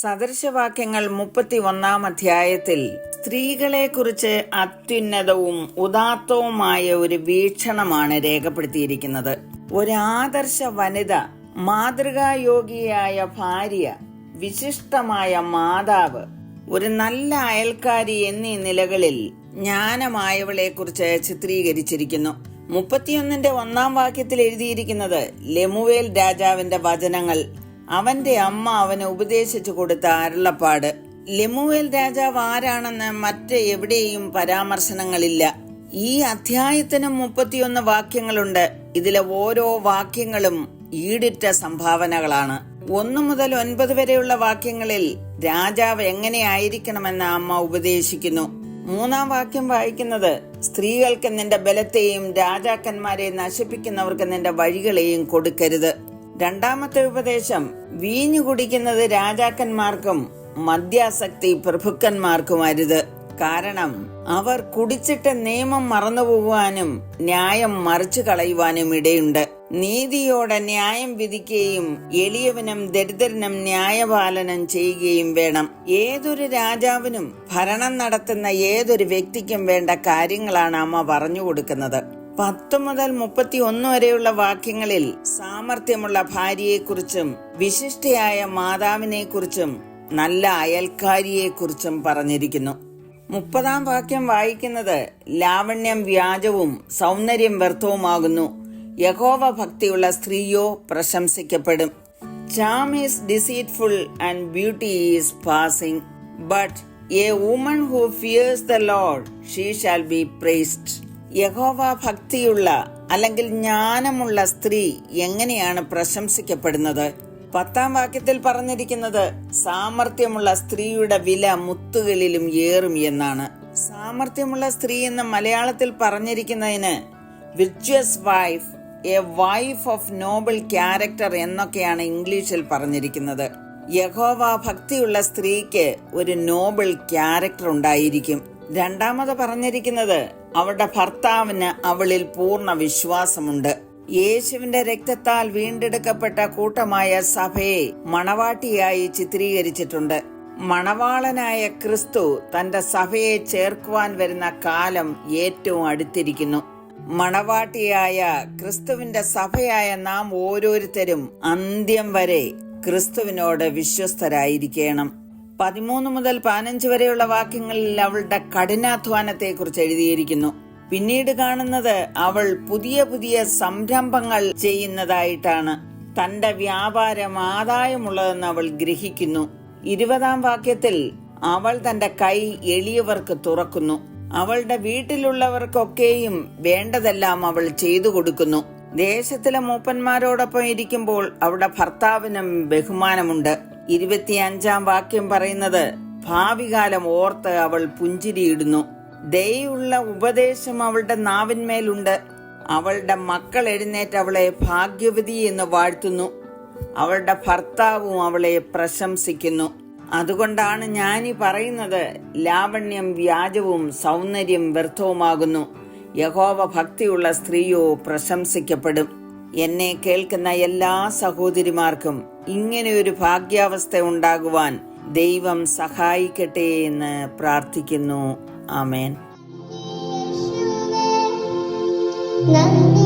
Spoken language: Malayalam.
സദൃശവാക്യങ്ങൾ മുപ്പത്തി ഒന്നാം അധ്യായത്തിൽ. സ്ത്രീകളെക്കുറിച്ച് അത്യുന്നതവും ഉദാത്തവുമായ ഒരു വീക്ഷണമാണ് രേഖപ്പെടുത്തിയിരിക്കുന്നത്. ഒരു ആദർശ വനിത മാതൃകായോഗിയായ ഭാര്യ വിശിഷ്ടമായ മാതാവ് ഒരു നല്ല അയൽക്കാരി എന്നീ നിലകളിൽ ജ്ഞാനമായവളെ കുറിച്ച് ചിത്രീകരിച്ചിരിക്കുന്നു. മുപ്പത്തിയൊന്നിന്റെ ഒന്നാം വാക്യത്തിൽ എഴുതിയിരിക്കുന്നത് ലെമുവേൽ രാജാവിന്റെ വചനങ്ങൾ അവന്റെ അമ്മ അവന് ഉപദേശിച്ചു കൊടുത്ത അരുളപ്പാട്. ലെമുവേൽ രാജാവ് ആരാണെന്ന് മറ്റ് എവിടെയും പരാമർശനങ്ങളില്ല. ഈ അധ്യായത്തിന് മുപ്പത്തിയൊന്ന് വാക്യങ്ങളുണ്ട്. ഇതിലെ ഓരോ വാക്യങ്ങളും ഈടിറ്റ സംഭാവനകളാണ്. ഒന്നു മുതൽ ഒൻപത് വരെയുള്ള വാക്യങ്ങളിൽ രാജാവ് എങ്ങനെയായിരിക്കണമെന്ന് അമ്മ ഉപദേശിക്കുന്നു. മൂന്നാം വാക്യം വായിക്കുന്നത് സ്ത്രീകൾക്ക് നിന്റെ ബലത്തെയും രാജാക്കന്മാരെ നശിപ്പിക്കുന്നവർക്ക് നിന്റെ വഴികളെയും കൊടുക്കരുത്. രണ്ടാമത്തെ ഉപദേശം വീഞ്ഞു കുടിക്കുന്നത് രാജാക്കന്മാർക്കും മദ്യാസക്തി പ്രഭുക്കന്മാർക്കും അരുത് കാരണം അവർ കുടിച്ചിട്ട് നിയമം മറന്നുപോകുവാനും ന്യായം മറിച്ചു കളയുവാനും ഇടയുണ്ട്. നീതിയോടെ ന്യായം വിധിക്കുകയും എളിയവനും ദരിദ്രനും ന്യായപാലനം ചെയ്യുകയും വേണം. ഏതൊരു രാജാവിനും ഭരണം നടത്തുന്ന ഏതൊരു വ്യക്തിക്കും വേണ്ട കാര്യങ്ങളാണ് അമ്മ പറഞ്ഞു കൊടുക്കുന്നത്. പത്ത് മുതൽ മുപ്പത്തി ഒന്ന് വരെയുള്ള വാക്യങ്ങളിൽ സാമർഥ്യമുള്ള ഭാര്യയെക്കുറിച്ചും വിശിഷ്ടയായ മാതാവിനെക്കുറിച്ചും നല്ല അയൽക്കാരിയെക്കുറിച്ചും പറഞ്ഞിരിക്കുന്നു. മുപ്പതാം വാക്യം വായിക്കുന്നത് ലാവണ്യം വ്യാജവും സൗന്ദര്യം വ്യർത്ഥവുമാകുന്നു. യഹോവ ഭക്തിയുള്ള സ്ത്രീയോ പ്രശംസിക്കപ്പെടും. Charm is deceitful and beauty is passing but a woman who fears the Lord she shall be praised യഹോവ ഭക്തിയുള്ള അല്ലെങ്കിൽ ജ്ഞാനമുള്ള സ്ത്രീ എങ്ങനെയാണ് പ്രശംസിക്കപ്പെടുന്നത്? പത്താം വാക്യത്തിൽ പറഞ്ഞിരിക്കുന്നത് സാമർഥ്യമുള്ള സ്ത്രീയുടെ വില മുത്തുകളിലും ഏറും എന്നാണ്. സാമർഥ്യമുള്ള സ്ത്രീ എന്ന് മലയാളത്തിൽ പറഞ്ഞിരിക്കുന്നതിന് virtuous wife a wife of noble character എന്നൊക്കെയാണ് ഇംഗ്ലീഷിൽ പറഞ്ഞിരിക്കുന്നത്. യഹോവ ഭക്തിയുള്ള സ്ത്രീക്ക് ഒരു നോബിൾ ക്യാരക്ടർ ഉണ്ടായിരിക്കും. രണ്ടാമത് പറഞ്ഞിരിക്കുന്നത് അവളുടെ ഭർത്താവിന് അവളിൽ പൂർണ വിശ്വാസമുണ്ട്. യേശുവിന്റെ രക്തത്താൽ വീണ്ടെടുക്കപ്പെട്ട കൂട്ടമായ സഭയെ മണവാട്ടിയായി ചിത്രീകരിച്ചിട്ടുണ്ട്. മണവാളനായ ക്രിസ്തു തന്റെ സഭയെ ചേർക്കുവാൻ വരുന്ന കാലം ഏറ്റവും അടുത്തിരിക്കുന്നു. മണവാട്ടിയായ ക്രിസ്തുവിന്റെ സഭയായ നാം ഓരോരുത്തരും അന്ത്യം വരെ ക്രിസ്തുവിനോട് വിശ്വസ്തരായിരിക്കണം. പതിമൂന്ന് മുതൽ പതിനഞ്ച് വരെയുള്ള വാക്യങ്ങളിൽ അവളുടെ കഠിനാധ്വാനത്തെ കുറിച്ച് എഴുതിയിരിക്കുന്നു. പിന്നീട് കാണുന്നത് അവൾ പുതിയ പുതിയ സംരംഭങ്ങൾ ചെയ്യുന്നതായിട്ടാണ്. തന്റെ വ്യാപാരം ആദായമുള്ളതെന്ന് അവൾ ഗ്രഹിക്കുന്നു. ഇരുപതാം വാക്യത്തിൽ അവൾ തന്റെ കൈ എളിയവർക്ക് തുറക്കുന്നു. അവളുടെ വീട്ടിലുള്ളവർക്കൊക്കെയും വേണ്ടതെല്ലാം അവൾ ചെയ്തു കൊടുക്കുന്നു. ദേശത്തിലെ മൂപ്പന്മാരോടൊപ്പം ഇരിക്കുമ്പോൾ അവളുടെ ഭർത്താവിനും ബഹുമാനമുണ്ട്. ഇരുപത്തിയഞ്ചാം വാക്യം പറയുന്നത് ഭാവികാലം ഓർത്ത് അവൾ പുഞ്ചിരിയിടുന്നു. ദയുള്ള ഉപദേശം അവളുടെ നാവിന്മേലുണ്ട്. അവളുടെ മക്കൾ എഴുന്നേറ്റ് അവളെ ഭാഗ്യവതി എന്ന് വാഴ്ത്തുന്നു. അവളുടെ ഭർത്താവും അവളെ പ്രശംസിക്കുന്നു. അതുകൊണ്ടാണ് ഞാനീ പറയുന്നത് ലാവണ്യം വ്യാജവും സൗന്ദര്യം വ്യർത്ഥവുമാകുന്നു. യഹോവ ഭക്തിയുള്ള സ്ത്രീയോ പ്രശംസിക്കപ്പെടും. എന്നെ കേൾക്കുന്ന എല്ലാ സഹോദരിമാർക്കും ഇങ്ങനെ ഒരു ഭാഗ്യാവസ്ഥ ഉണ്ടാകുവാൻ ദൈവം സഹായിക്കട്ടെ എന്ന് പ്രാർത്ഥിക്കുന്നു. ആമേൻ. നന്ദി.